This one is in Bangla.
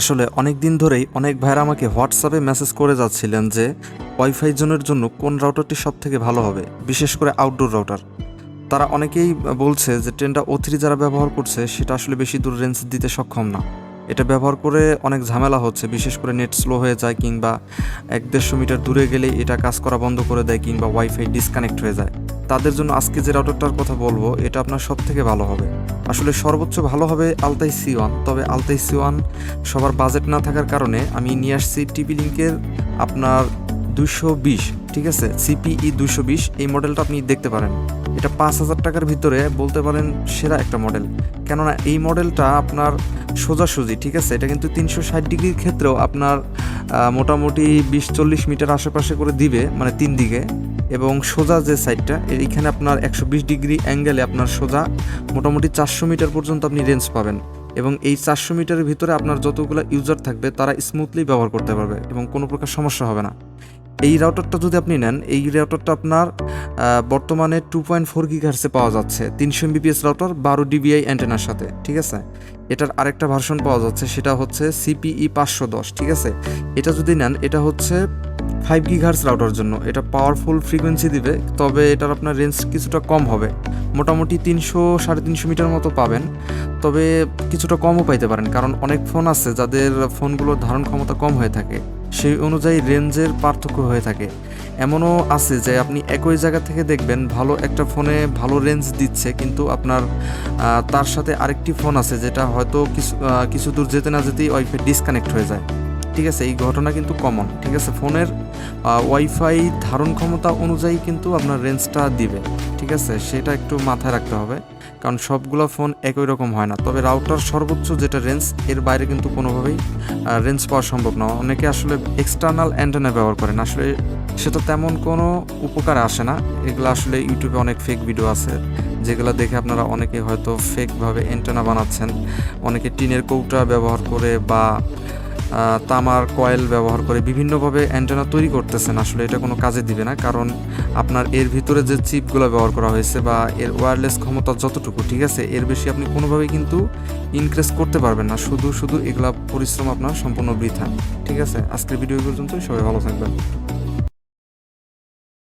আসলে অনেক দিন ধরেই অনেক ভাইরা আমাকে হোয়াটসঅ্যাপে মেসেজ করে যাচ্ছিলেন যে ওয়াইফাই জোনের জন্য কোন রাউটারটি সব থেকে ভালো হবে, বিশেষ করে আউটডোর রাউটার। তারা অনেকেই বলছে যে ট্রেনটা ও থ্রি যারা ব্যবহার করছে, সেটা আসলে বেশি দূর রেঞ্জ দিতে সক্ষম না। এটা ব্যবহার করে অনেক ঝামেলা হচ্ছে, বিশেষ করে নেট স্লো হয়ে যায় কিংবা এক দেড়শো মিটার দূরে গেলে এটা কাজ করা বন্ধ করে দেয় কিংবা ওয়াইফাই ডিসকানেক্ট হয়ে যায়। তাদের জন্য আজকে যে রাউটারটার কথা বলব, এটা আপনার সব থেকে ভালো হবে। আসলে সর্বোচ্চ ভালো হবে আলতাই সি ওয়ান তবে আলতাই সি ওয়ান সবার বাজেট না থাকার কারণে আমি নিয়ে আসছি টিপি লিঙ্কের আপনার দুশো বিশ, ঠিক আছে? সিপিই দুশো বিশ, এই মডেলটা আপনি দেখতে পারেন। এটা পাঁচ হাজার টাকার ভিতরে বলতে পারেন সেরা একটা মডেল কেননা এই মডেলটা আপনার সোজাসুজি, ঠিক আছে? এটা কিন্তু তিনশো ষাট ডিগ্রির ক্ষেত্রেও আপনার মোটামুটি বিশ চল্লিশ মিটার আশেপাশে করে দিবে মানে তিন দিকে। এবং সোজা যে সাইডটা এইখানে আপনার একশো বিশ ডিগ্রি অ্যাঙ্গেলে আপনার সোজা, মোটামুটি চারশো মিটার পর্যন্ত আপনি রেঞ্জ পাবেন। এবং এই চারশো মিটারের ভিতরে আপনার যতগুলো ইউজার থাকবে, তারা স্মুথলি ব্যবহার করতে পারবে এবং কোনো প্রকার সমস্যা হবে না। এই রাউটারটা যদি আপনি নেন, এই রাউটারটা আপনার বর্তমানে টু পয়েন্ট ফোর গিগার্সে পাওয়া যাচ্ছে, তিনশো এমবিপিএস রাউটার বারো ডিবিআই অ্যান্টেনার সাথে, ঠিক আছে? এটার আরেকটা ভার্সন পাওয়া যাচ্ছে, সেটা হচ্ছে সিপিই পাঁচশো দশ, ঠিক আছে? এটা যদি নেন, এটা হচ্ছে ফাইভ গিগার্স রাউটার জন্য। এটা পাওয়ারফুল ফ্রিকোয়েন্সি দিবে, তবে এটার আপনার রেঞ্জ কিছুটা কম হবে। মোটামুটি তিনশো, সাড়ে তিনশো মিটার মতো পাবেন, তবে কিছুটা কমও পাইতে পারেন, কারণ অনেক ফোন আছে যাদের ফোনগুলোর ধারণ ক্ষমতা কম হয়ে থাকে। সেই অনুযায়ী রেঞ্জের পার্থক্য হয়ে থাকে। এমনও আছে যে আপনি একই জায়গা থেকে দেখবেন, ভালো একটা ফোনে ভালো রেঞ্জ দিচ্ছে, কিন্তু আপনার তার সাথে আরেকটি ফোন আছে যেটা হয়তো কিছু কিছু দূর যেতে না যেতেই ওয়াইফাই ডিসকানেক্ট হয়ে যায়। ঠিক আছে, এই ঘটনা কিন্তু কমন ঠিক আছে? ফোনের ওয়াইফাই ধারণ ক্ষমতা অনুযায়ী কিন্তু আপনার রেঞ্জটা দিবে, ঠিক আছে? সেটা একটু মাথায় রাখতে হবে, কারণ সবগুলো ফোন একই রকম হয় না। তবে রাউটার সর্বোচ্চ যেটা রেঞ্জ এর বাইরে কিন্তু কোনোভাবেই রেঞ্জ পাওয়া সম্ভব না। অনেকে আসলে এক্সটার্নাল অ্যান্টেনা ব্যবহার করেন। আসলে সেটা তেমন কোনো উপকারে আসে না। এগুলো আসলে ইউটিউবে অনেক ফেক ভিডিও আছে, যেগুলো দেখে আপনারা অনেকে হয়তো ফেকভাবে অ্যান্টেনা বানাচ্ছেন। অনেকে টিনের কৌটা ব্যবহার করে বা তামার কয়েল ব্যবহার করে বিভিন্নভাবে অ্যান্টেনা তৈরি করতেছেন। আসলে এটা কোনো কাজে দিবে না, কারণ আপনার এর ভিতরে যে চিপগুলো ব্যবহার করা হয়েছে বা এর ওয়্যারলেস ক্ষমতা যতটুকু, ঠিক আছে? এর বেশি আপনি কোনোভাবেই কিন্তু ইনক্রিজ করতে পারবেন না। শুধু শুধু এগুলা পরিশ্রম আপনার সম্পূর্ণ বৃথা, ঠিক আছে? আজকের ভিডিও পর্যন্ত সবাই ভালো থাকবেন।